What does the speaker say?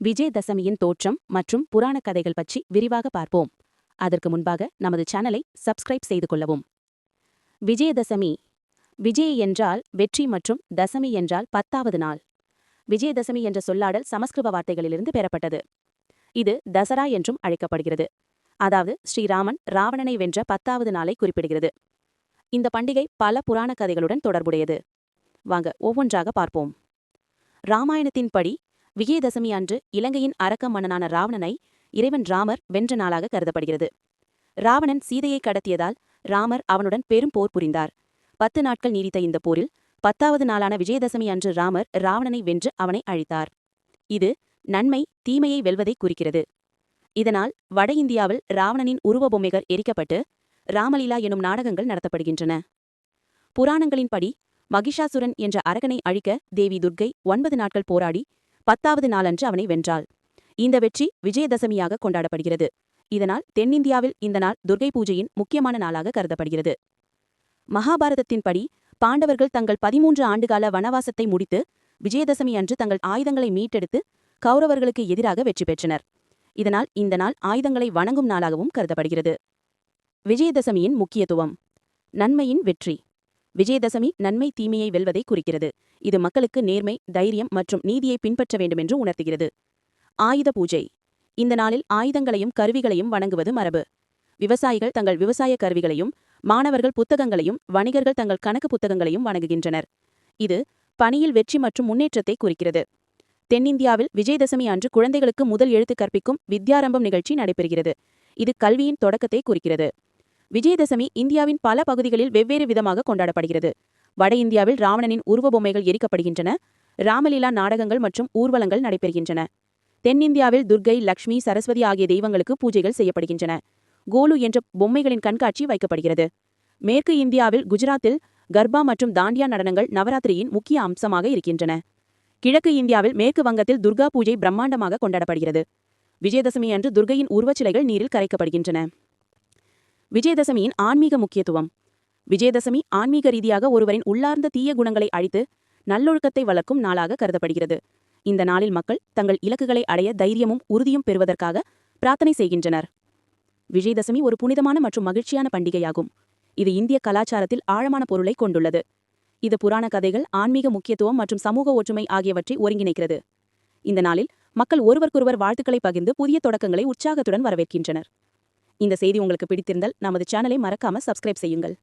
விஜயதசமியின் தோற்றம் மற்றும் புராண கதைகள் பற்றி விரிவாக பார்ப்போம். அதற்கு முன்பாக நமது சேனலை சப்ஸ்கிரைப் செய்து கொள்ளவும். விஜயதசமி. விஜய் என்றால் வெற்றி மற்றும் தசமி என்றால் பத்தாவது நாள். விஜயதசமி என்ற சொல்லாடல் சமஸ்கிருத வார்த்தைகளிலிருந்து பெறப்பட்டது. இது தசரா என்றும் அழைக்கப்படுகிறது. அதாவது ஸ்ரீராமன் ராவணனை வென்ற பத்தாவது நாளை குறிப்பிடுகிறது. இந்த பண்டிகை பல புராண கதைகளுடன் தொடர்புடையது. வாங்க ஒவ்வொன்றாக பார்ப்போம். ராமாயணத்தின்படி விஜயதசமி அன்று இலங்கையின் அரக்க மன்னனான ராவணனை இறைவன் ராமர் வென்ற நாளாக கருதப்படுகிறது. ராவணன் சீதையை கடத்தியதால் ராமர் அவனுடன் பெரும் போர் புரிந்தார். பத்து நாட்கள் நீடித்த இந்த போரில் பத்தாவது நாளான விஜயதசமி அன்று ராமர் ராவணனை வென்று அவனை அழித்தார். இது நன்மை தீமையை வெல்வதை குறிக்கிறது. இதனால் வட இந்தியாவில் ராவணனின் உருவ பொம்மைகள் எரிக்கப்பட்டு ராமலீலா எனும் நாடகங்கள் நடத்தப்படுகின்றன. புராணங்களின்படி மகிஷாசுரன் என்ற அரகனை அழிக்க தேவி துர்க்கை ஒன்பது நாட்கள் போராடி பத்தாவது நாளன்று அவனை வென்றாள். இந்த வெற்றி விஜயதசமியாக கொண்டாடப்படுகிறது. இதனால் தென்னிந்தியாவில் இந்த நாள் துர்கை பூஜையின் முக்கியமான நாளாக கருதப்படுகிறது. மகாபாரதத்தின்படி பாண்டவர்கள் தங்கள் பதிமூன்று ஆண்டுகால வனவாசத்தை முடித்து விஜயதசமி அன்று தங்கள் ஆயுதங்களை மீட்டெடுத்து கௌரவர்களுக்கு எதிராக வெற்றி பெற்றனர். இதனால் இந்த நாள் ஆயுதங்களை வணங்கும் நாளாகவும் கருதப்படுகிறது. விஜயதசமியின் முக்கியத்துவம். நன்மையின் வெற்றி. விஜயதசமி நன்மை தீமையை வெல்வதை குறிக்கிறது. இது மக்களுக்கு நேர்மை தைரியம் மற்றும் நீதியை பின்பற்ற வேண்டுமென்று உணர்த்துகிறது. ஆயுத பூஜை. இந்த நாளில் ஆயுதங்களையும் கருவிகளையும் வணங்குவது மரபு. விவசாயிகள் தங்கள் விவசாய கருவிகளையும் மாணவர்கள் புத்தகங்களையும் வணிகர்கள் தங்கள் கணக்கு புத்தகங்களையும் வணங்குகின்றனர். இது பணியில் வெற்றி மற்றும் முன்னேற்றத்தை குறிக்கிறது. தென்னிந்தியாவில் விஜயதசமி அன்று குழந்தைகளுக்கு முதல் எழுத்து கற்பிக்கும் வித்யாரம்பம் நிகழ்ச்சி நடைபெறுகிறது. இது கல்வியின் தொடக்கத்தை குறிக்கிறது. விஜயதசமி இந்தியாவின் பல பகுதிகளில் வெவ்வேறு விதமாக கொண்டாடப்படுகிறது. வட இந்தியாவில் ராவணனின் உருவ பொம்மைகள் எரிக்கப்படுகின்றன ராமலீலா நாடகங்கள் மற்றும் ஊர்வலங்கள் நடைபெறுகின்றன. தென்னிந்தியாவில் துர்கை லக்ஷ்மி சரஸ்வதி ஆகிய தெய்வங்களுக்கு பூஜைகள் செய்யப்படுகின்றன. கோலு என்ற பொம்மைகளின் கண்காட்சி வைக்கப்படுகிறது. மேற்கு இந்தியாவில் குஜராத்தில் கர்பா மற்றும் தாண்டியா நடனங்கள் நவராத்திரியின் முக்கிய அம்சமாக இருக்கின்றன. கிழக்கு இந்தியாவில் மேற்கு வங்கத்தில் துர்கா பூஜை பிரம்மாண்டமாக கொண்டாடப்படுகிறது. விஜயதசமி அன்று துர்கையின் உருவச்சிலைகள் நீரில் கரைக்கப்படுகின்றன. விஜயதசமியின் ஆன்மீக முக்கியத்துவம். விஜயதசமி ஆன்மீக ரீதியாக ஒருவரின் உள்ளார்ந்த தீய குணங்களை அழித்து நல்லொழுக்கத்தை வளர்க்கும் நாளாக கருதப்படுகிறது. இந்த நாளில் மக்கள் தங்கள் இலக்குகளை அடைய தைரியமும் உறுதியும் பெறுவதற்காக பிரார்த்தனை செய்கின்றனர். விஜயதசமி ஒரு புனிதமான மற்றும் மகிழ்ச்சியான பண்டிகையாகும். இது இந்திய கலாச்சாரத்தில் ஆழமான பொருளை கொண்டுள்ளது. இது புராண கதைகள் ஆன்மீக முக்கியத்துவம் மற்றும் சமூக ஒற்றுமை ஆகியவற்றை ஒருங்கிணைக்கிறது. இந்த நாளில் மக்கள் ஒருவருக்கொருவர் வாழ்த்துக்களை பகிர்ந்து புதிய தொடக்கங்களை உற்சாகத்துடன் வரவேற்கின்றனர். இந்த செய்தி உங்களுக்கு பிடித்திருந்தால் நமது சேனலை மறக்காம சப்ஸ்கிரைப் செய்யுங்கள்.